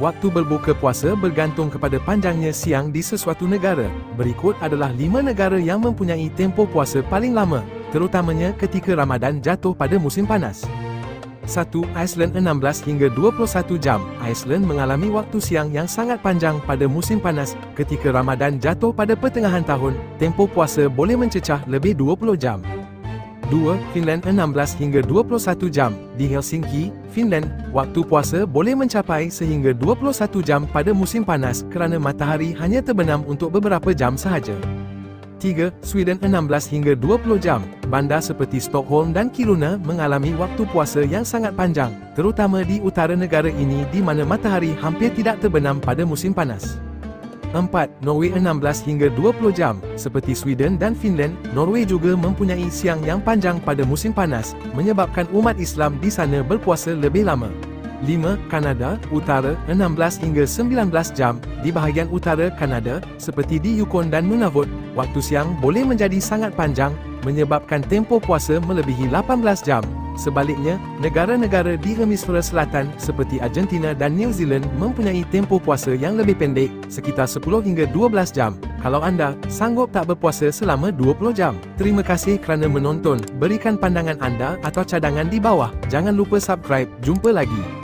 Waktu berbuka puasa bergantung kepada panjangnya siang di sesuatu negara. Berikut adalah lima negara yang mempunyai tempoh puasa paling lama, terutamanya ketika Ramadan jatuh pada musim panas. 1. Iceland 16 hingga 21 jam. Iceland mengalami waktu siang yang sangat panjang pada musim panas. Ketika Ramadan jatuh pada pertengahan tahun, tempoh puasa boleh mencecah lebih 20 jam. 2. Finland 16 hingga 21 jam. Di Helsinki, Finland, waktu puasa boleh mencapai sehingga 21 jam pada musim panas kerana matahari hanya terbenam untuk beberapa jam sahaja. 3. Sweden 16 hingga 20 jam. Bandar seperti Stockholm dan Kiruna mengalami waktu puasa yang sangat panjang, terutama di utara negara ini di mana matahari hampir tidak terbenam pada musim panas. 4. Norway 16 hingga 20 jam. Seperti Sweden dan Finland, Norway juga mempunyai siang yang panjang pada musim panas, menyebabkan umat Islam di sana berpuasa lebih lama. 5. Kanada, Utara, 16 hingga 19 jam. Di bahagian utara Kanada, seperti di Yukon dan Nunavut, waktu siang boleh menjadi sangat panjang, menyebabkan tempoh puasa melebihi 18 jam. Sebaliknya, negara-negara di hemisfera selatan seperti Argentina dan New Zealand mempunyai tempoh puasa yang lebih pendek, sekitar 10 hingga 12 jam. Kalau anda sanggup tak berpuasa selama 20 jam. Terima kasih kerana menonton. Berikan pandangan anda atau cadangan di bawah. Jangan lupa subscribe. Jumpa lagi.